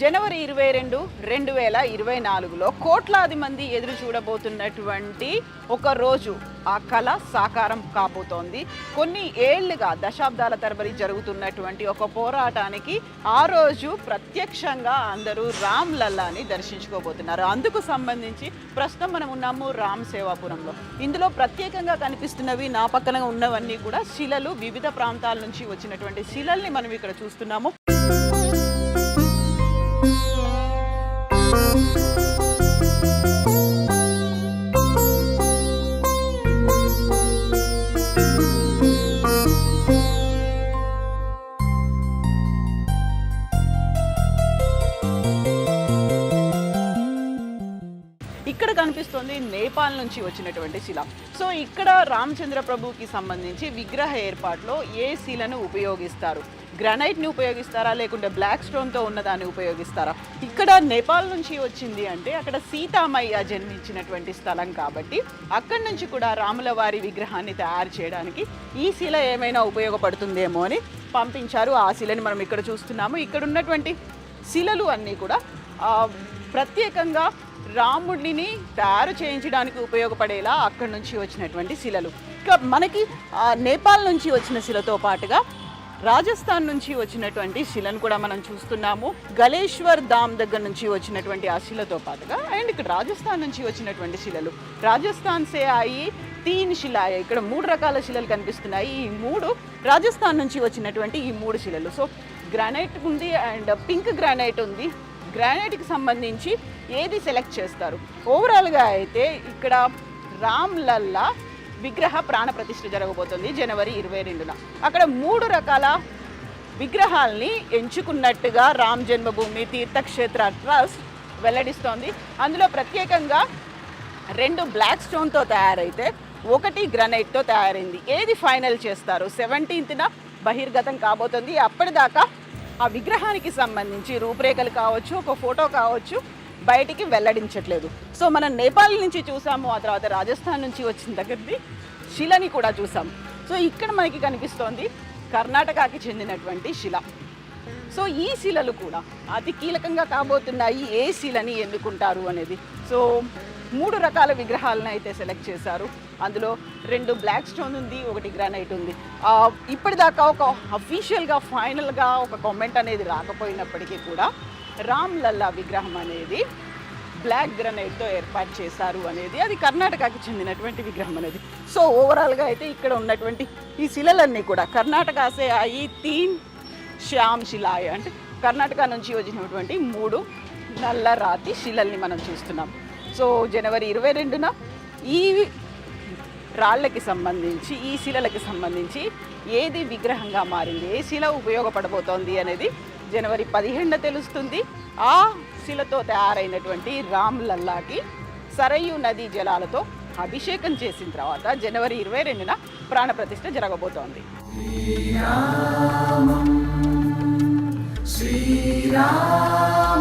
జనవరి ఇరవై రెండు రెండు వేల ఇరవై నాలుగులో కోట్లాది మంది ఎదురు చూడబోతున్నటువంటి ఒక రోజు ఆ కళ సాకారం కాబోతోంది. కొన్ని ఏళ్ళుగా దశాబ్దాల తరబడి జరుగుతున్నటువంటి ఒక పోరాటానికి ఆ రోజు ప్రత్యక్షంగా అందరూ రామ్ లల్లాని దర్శించుకోబోతున్నారు. అందుకు సంబంధించి ప్రస్తుతం మనం ఉన్నాము రామ్ సేవాపురంలో. ఇందులో ప్రత్యేకంగా కనిపిస్తున్నవి నా పక్కన ఉన్నవన్నీ కూడా శిలలు వివిధ ప్రాంతాల నుంచి వచ్చినటువంటి శిలల్ని మనం ఇక్కడ చూస్తున్నాము. కనిపిస్తుంది నేపాల్ నుంచి వచ్చినటువంటి శిల. సో ఇక్కడ రామచంద్ర ప్రభుకి సంబంధించి విగ్రహ ఏర్పాటులో ఏ శిలను ఉపయోగిస్తారు? గ్రానైట్ని ఉపయోగిస్తారా? లేకుంటే బ్లాక్ స్టోన్తో ఉన్నదాన్ని ఉపయోగిస్తారా? ఇక్కడ నేపాల్ నుంచి వచ్చింది అంటే అక్కడ సీతామయ్య జన్మించినటువంటి స్థలం కాబట్టి అక్కడి నుంచి కూడా రాముల వారి విగ్రహాన్ని తయారు చేయడానికి ఈ శిల ఏమైనా ఉపయోగపడుతుందేమో అని పంపించారు. ఆ శిలని మనం ఇక్కడ చూస్తున్నాము. ఇక్కడ ఉన్నటువంటి శిలలు అన్నీ కూడా ప్రత్యేకంగా రాముడిని తయారు చేయించడానికి ఉపయోగపడేలా అక్కడి నుంచి వచ్చినటువంటి శిలలు. ఇంకా మనకి నేపాల్ నుంచి వచ్చిన శిలతో పాటుగా రాజస్థాన్ నుంచి వచ్చినటువంటి శిలను కూడా మనం చూస్తున్నాము. గలేశ్వర్ ధామ్ దగ్గర నుంచి వచ్చినటువంటి ఆ శిలతో పాటుగా అండ్ ఇక్కడ రాజస్థాన్ నుంచి వచ్చినటువంటి శిలలు. రాజస్థాన్ సే అయి తీన్ శిలాయ ఇక్కడ మూడు రకాల శిలలు కనిపిస్తున్నాయి. ఈ మూడు రాజస్థాన్ నుంచి వచ్చినటువంటి ఈ మూడు శిలలు. సో గ్రానైట్ ఉంది అండ్ పింక్ గ్రానైట్ ఉంది. గ్రానైట్కి సంబంధించి ఏది సెలెక్ట్ చేస్తారు? ఓవరాల్గా అయితే ఇక్కడ రామ్ లల్లా విగ్రహ ప్రాణ ప్రతిష్ఠ జరగబోతుంది జనవరి ఇరవై రెండున. అక్కడ మూడు రకాల విగ్రహాల్ని ఎంచుకున్నట్టుగా రామ్ జన్మభూమి తీర్థక్షేత్ర ట్రస్ట్ వెల్లడిస్తోంది. అందులో ప్రత్యేకంగా రెండు బ్లాక్ స్టోన్తో తయారైతే ఒకటి గ్రనైట్తో తయారైంది. ఏది ఫైనల్ చేస్తారు? సెవెంటీన్త్న బహిర్గతం కాబోతుంది. అప్పటిదాకా ఆ విగ్రహానికి సంబంధించి రూపురేఖలు కావచ్చు ఒక ఫోటో కావచ్చు బయటికి వెల్లడించట్లేదు. సో మనం నేపాల్ నుంచి చూసాము ఆ తర్వాత రాజస్థాన్ నుంచి వచ్చిన దగ్గరది శిలని కూడా చూసాం. సో ఇక్కడ మనకి కనిపిస్తోంది కర్ణాటకకి చెందినటువంటి శిల. సో ఈ శిలలు కూడా అతి కీలకంగా కాబోతున్నాయి. ఏ శిలని ఎన్నుకుంటారు అనేది. సో మూడు రకాల విగ్రహాలను అయితే సెలెక్ట్ చేశారు. అందులో రెండు బ్లాక్ స్టోన్ ఉంది ఒకటి గ్రానైట్ ఉంది. ఇప్పటిదాకా ఒక అఫీషియల్గా ఫైనల్గా ఒక కామెంట్ అనేది రాకపోయినప్పటికీ కూడా రామ్ లల్లా విగ్రహం అనేది బ్లాక్ గ్రనైట్తో ఏర్పాటు చేశారు అనేది అది కర్ణాటకకి చెందినటువంటి విగ్రహం అనేది. సో ఓవరాల్గా అయితే ఇక్కడ ఉన్నటువంటి ఈ శిలలన్నీ కూడా కర్ణాటక సే ఈ థీమ్ శ్యామ్ శిలాయ అంటే కర్ణాటక నుంచి వచ్చినటువంటి మూడు నల్ల రాతి శిలల్ని మనం చూస్తున్నాం. సో జనవరి ఇరవై రెండున ఈ రాళ్ళకి సంబంధించి ఈ శిలలకి సంబంధించి ఏది విగ్రహంగా మారింది ఏ శిల ఉపయోగపడబోతోంది అనేది జనవరి పదిహేడున తెలుస్తుంది. ఆ శిలతో తయారైనటువంటి రామ్ లల్లాకి సరయు నదీ జలాలతో అభిషేకం చేసిన తర్వాత జనవరి ఇరవై రెండున ప్రాణప్రతిష్ఠ జరగబోతోంది. श्रीरामम्